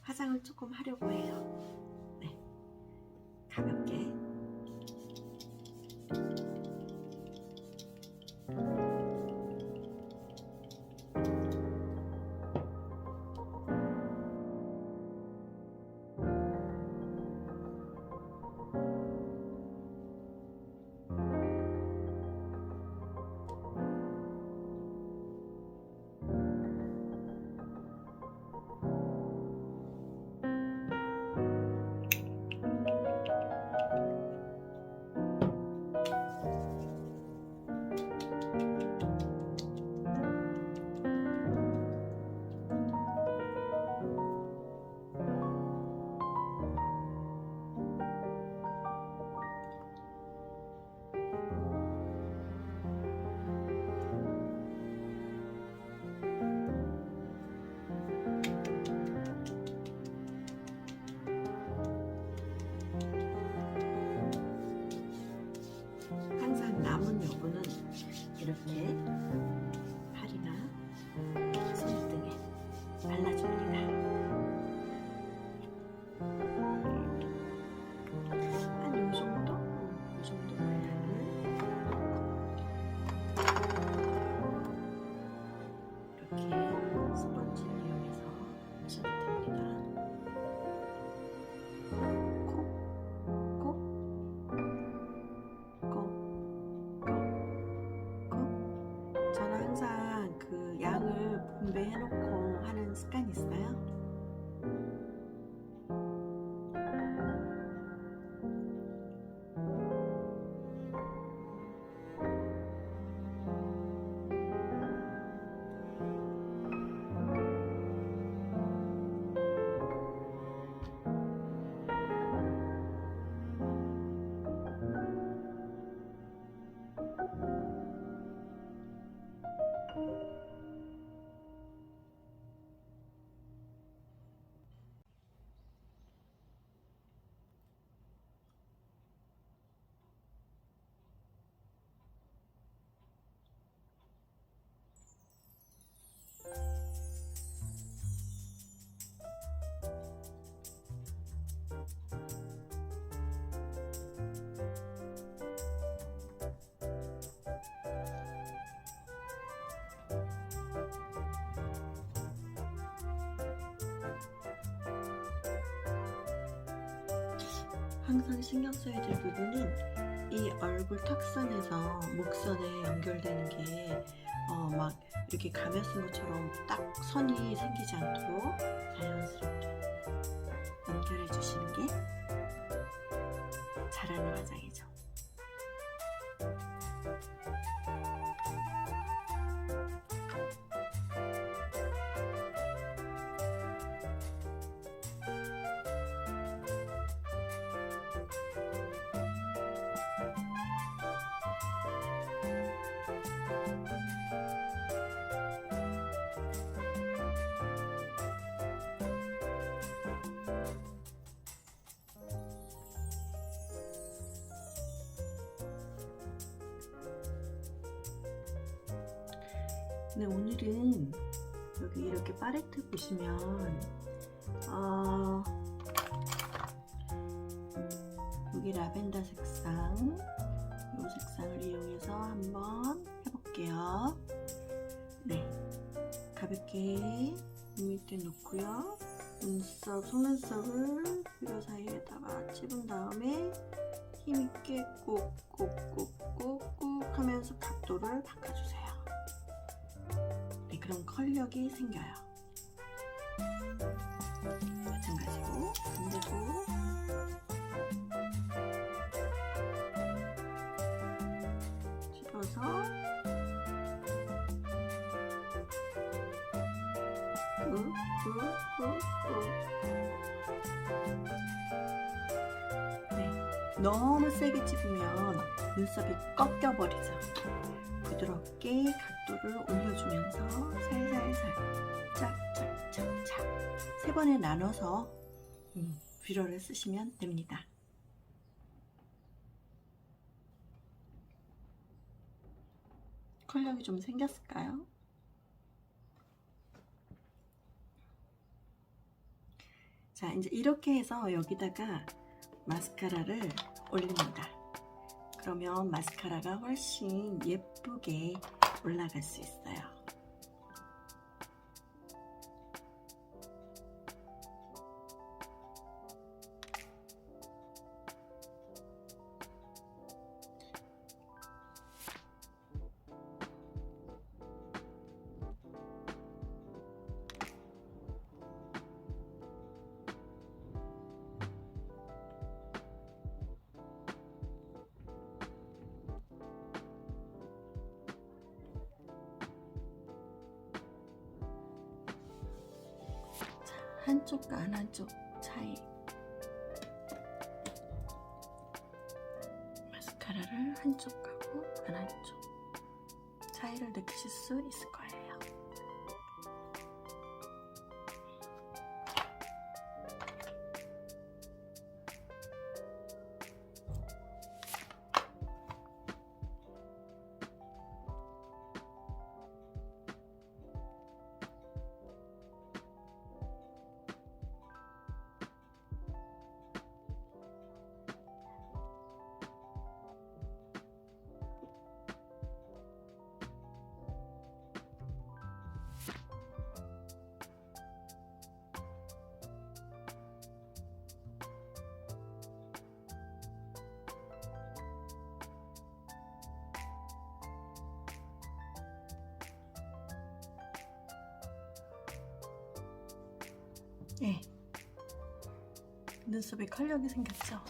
화장을 조금 하려고 해요. 네. 가볍게. 이렇게 스펀지를 이용해서 하셔도 됩니다. 콕, 콕, 콕, 꼭 저는 항상 그 양을 분배해놓고 하는 습관이 있어요. 항상 신경 써야 될 부분은 이 얼굴 턱선에서 목선에 연결되는 게 어, 막 이렇게 가면 쓴 것처럼 딱 선이 생기지 않도록 자연스럽게 연결해 주시는 게 잘하는 화장이죠. 네, 오늘은 여기 이렇게 팔레트 보시면 어, 여기 라벤더 색상 이 색상을 이용해서 한번 해볼게요. 네, 가볍게 눈 밑에 놓고요. 눈썹, 속눈썹을 뷰러 사이에다가 찝은 다음에 힘있게 꾹꾹꾹꾹꾹 하면서 각도를 바꿔주세요. 네, 그럼 컬력이 생겨요. 마찬가지로 반대도 집어서 네, 너무 세게 찝으면 눈썹이 꺾여버리죠. 부드럽게 각도를 올려주면서 살살살 짝짝짝짝 세 번에 나눠서 음, 뷰러를 쓰시면 됩니다. 컬력이 좀 생겼을까요? 자, 이제 이렇게 해서 여기다가 마스카라를 올립니다. 그러면 마스카라가 훨씬 예쁘게 올라갈 수 있어요. 한쪽과 안 한쪽 차이. 마스카라를 한쪽 하고 안 한쪽 차이를 느끼실 수 있을 거예요. 예. 눈썹에 컬력이 생겼죠?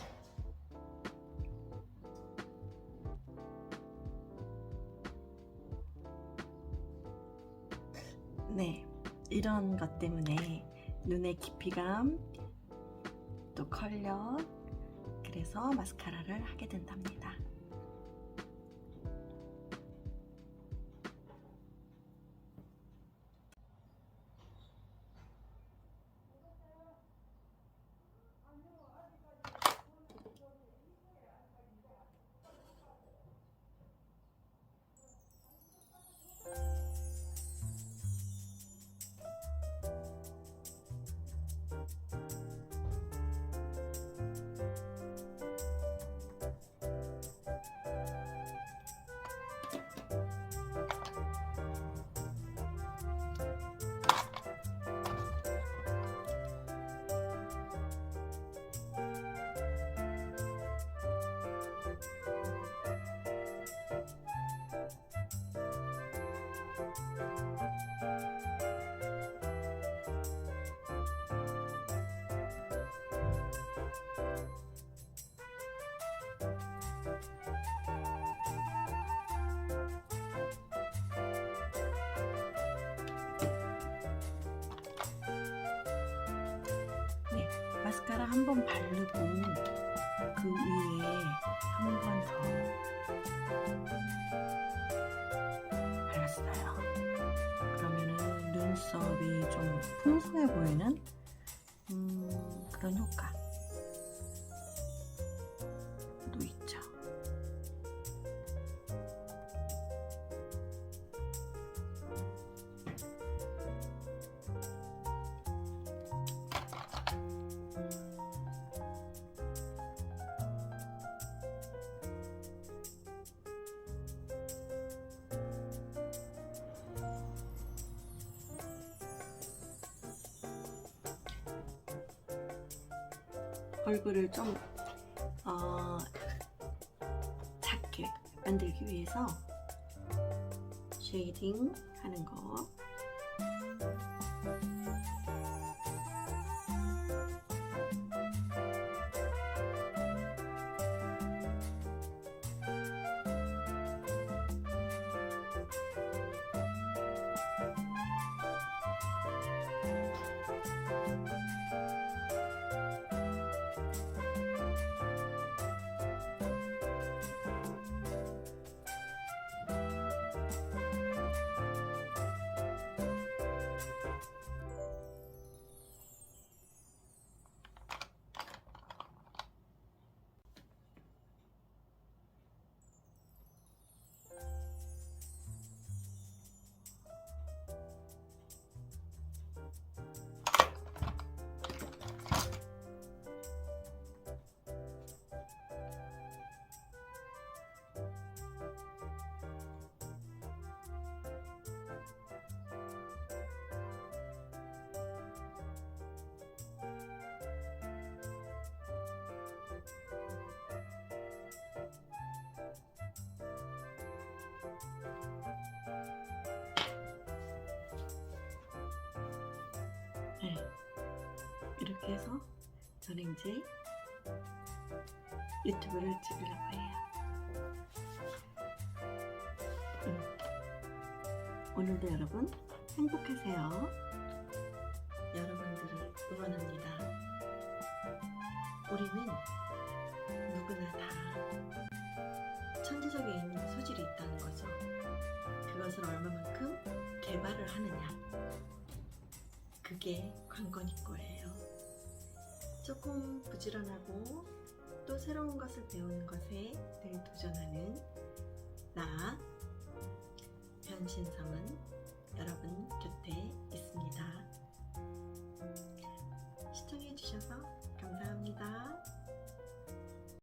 네. 이런 것 때문에 눈의 깊이감, 또 컬력, 그래서 마스카라를 하게 된답니다. 마스카라 한번 바르고 그 위에 한 번 더 발랐어요. 그러면은 눈썹이 좀 풍성해 보이는 음, 그런 효과 얼굴을 좀 어, 작게 만들기 위해서 쉐이딩 하는 거 해서 저는 이제 유튜브를 찍으려고 해요. 음. 오늘도 여러분 행복하세요. 여러분들을 응원합니다. 우리는 누구나 다 천재적인 소질이 있다는 거죠. 그것을 얼마만큼 개발을 하느냐. 그게 관건일 거예요. 조금 부지런하고 또 새로운 것을 배우는 것에 늘 도전하는 나 변신성은 여러분 곁에 있습니다. 시청해주셔서 감사합니다.